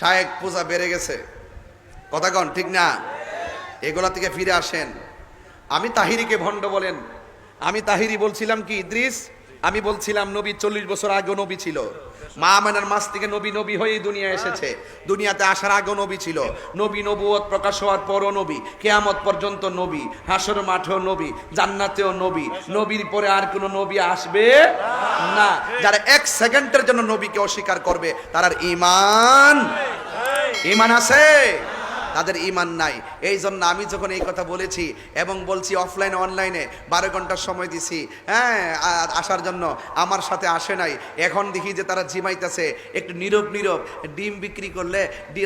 শায়েক পূজা বেড়ে গেছে। কথা কন, ঠিক না? এগুলা থেকে ফিরে আসেন। আমি তাহিরিকে ভণ্ড বলেন। আমি তাহিরি বলছিলাম কি, ইদ্রিস? আমি বলছিলাম, নবী চল্লিশ বছর আগেও নবী ছিল। মা আমেনার মাস থেকে নবী নবী হয়েই দুনিয়া এসেছে। দুনিয়াতে আসার আগেও নবী ছিল। নবী নবুয়ত প্রকাশ হওয়ার পরও নবী, কেয়ামত পর্যন্ত নবী, হাসর মাঠেও নবী, জান্নাতেও নবী। নবীর পরে আর কোনো নবী আসবে যারা এক সেকেন্ডের জন্য নবীকে অস্বীকার করবে তার ইমান ইমান আছে? তাদের ইমান নাই। এই জন্য আমি যখন এই কথা বলেছি এবং বলছি অফলাইনে, অনলাইনে বারো ঘণ্টার সময় দিছি হ্যাঁ আসার জন্য আমার সাথে আসে নাই। এখন দেখি যে তারা জিমাইতেছে, একটু নীরব নীরব, ডিম বিক্রি করলে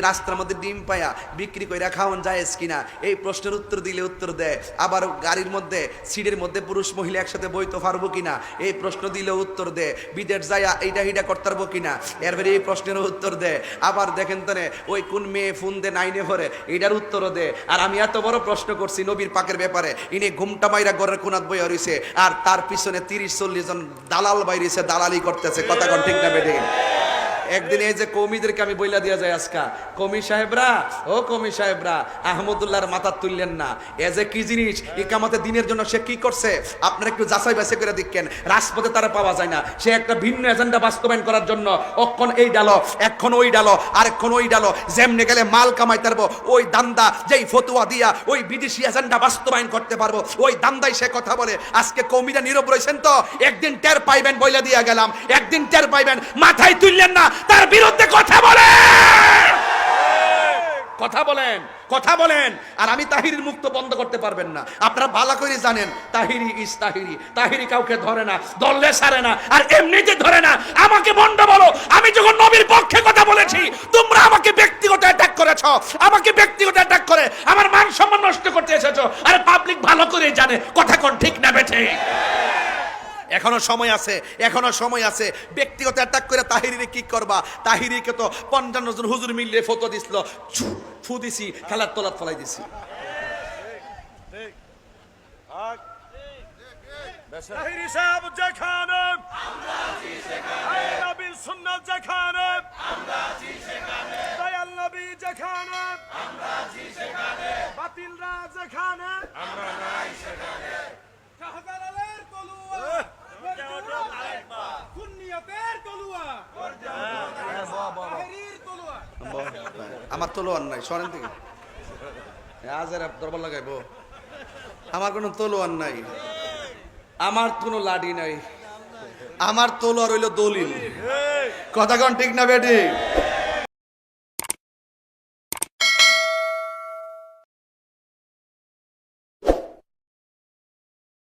রাস্তার মধ্যে ডিম পায়া বিক্রি করে খাওয়ান যায় কিনা? এই প্রশ্নের উত্তর দিলে উত্তর দেয়। আবার গাড়ির মধ্যে, সিটের মধ্যে পুরুষ মহিলা একসাথে বইতে পারব কিনা? এই প্রশ্ন দিলে উত্তর দেয়। বিদেশ যায় এইটা এইটা করতে পারব কিনা এরপরে এই প্রশ্নের উত্তর দেয়। আবার দেখেন তো ওই কোন মেয়ে ফোন দে নাইনে ভরে এটার উত্তরও দে। আর আমি এত বড় প্রশ্ন করছি নবীর পাকের ব্যাপারে। ইনি ঘুমটা মাইরা গড়ের কোনাত বইয়া রয়েছে আর তার পিছনে তিরিশ, চল্লিশ জন দালাল বাইরেছে দালালি করতেছে। কথা কন ঠিক না বেঠে একদিন এই যে কৌমিদেরকে আমি বইলা দিয়া যায় আজকা। কমি সাহেবরা? ও কমি সাহেবরা, আহমদুল্লাহর মাথা তুললেন না। এ যে কি জিনিস? ইকামতে দিনের জন্য সে কি করছে? আপনারা একটু যাচাই বাছাই করে দেখেন। রাজপথে তারা পাওয়া যায় না। সে একটা ভিন্ন এজেন্ডা বাস্তবায়ন করার জন্য অক্ষণ এই ডালো, এক্ষণ ওই ডালো আরেকক্ষণ ওই ডালো, যেমনে গেলে মাল কামাইতে পারব ওই দান্দা যেই ফতুয়া দিয়া ওই বিদেশি এজেন্ডা বাস্তবায়ন করতে পারব, ওই দান্দাই সে কথা বলে। আজকে কৌমিরা নীরব রয়েছেন তো? একদিন টের পাইবেন বইলা দিয়া গেলাম। একদিন টের পাইবেন। মাথায় তুললেন না তার বিরুদ্ধে কথা বলেন কথা বলেন কথা বলেন। আর আমি তাহিরির মুক্ত বন্ধ করতে পারবেন না। আপনারা ভালো করে জানেন, তাহিরি ইস তাহিরি। তাহিরি কাউকে ধরে না দললে সারে না। আর এমনিতে ধরে না, আমাকে বন্ধ বলো। আমি যখন নবীর পক্ষে কথা বলেছি, তোমরা আমাকে ব্যক্তিগত অ্যাটাক করেছ। আমাকে ব্যক্তিগত অ্যাটাক করে আমার মান সম্মান নষ্ট করতে এসেছ। আর পাবলিক ভালো করে জানে, কথা কোন ঠিক না বেঠে। এখনও সময় আছে, এখনও সময় আছে। ব্যক্তিগত অ্যাটাক করে তাহিরিরে কি করবা? তাহিরিকে তো পঞ্চান্ন জন হুজুর মিললে ফটো দিছিল। ফু দিছি, খেলার তলাত ফলাই দিছি। সাহেব যেখানে যেখানে শাহজালালের তলোয়ার সুন্নিয়তের তলোয়ার তাহিরির তলোয়ার আমার তলোয়ার নাই, সরেন থেকে আজের দরবার লাগাইব। আমার কোনো তলোয়ার নাই। আমার কোনো লাডি নাই। আমার তলোয়ার হইল দলিল। কথা কন ঠিক না বেটি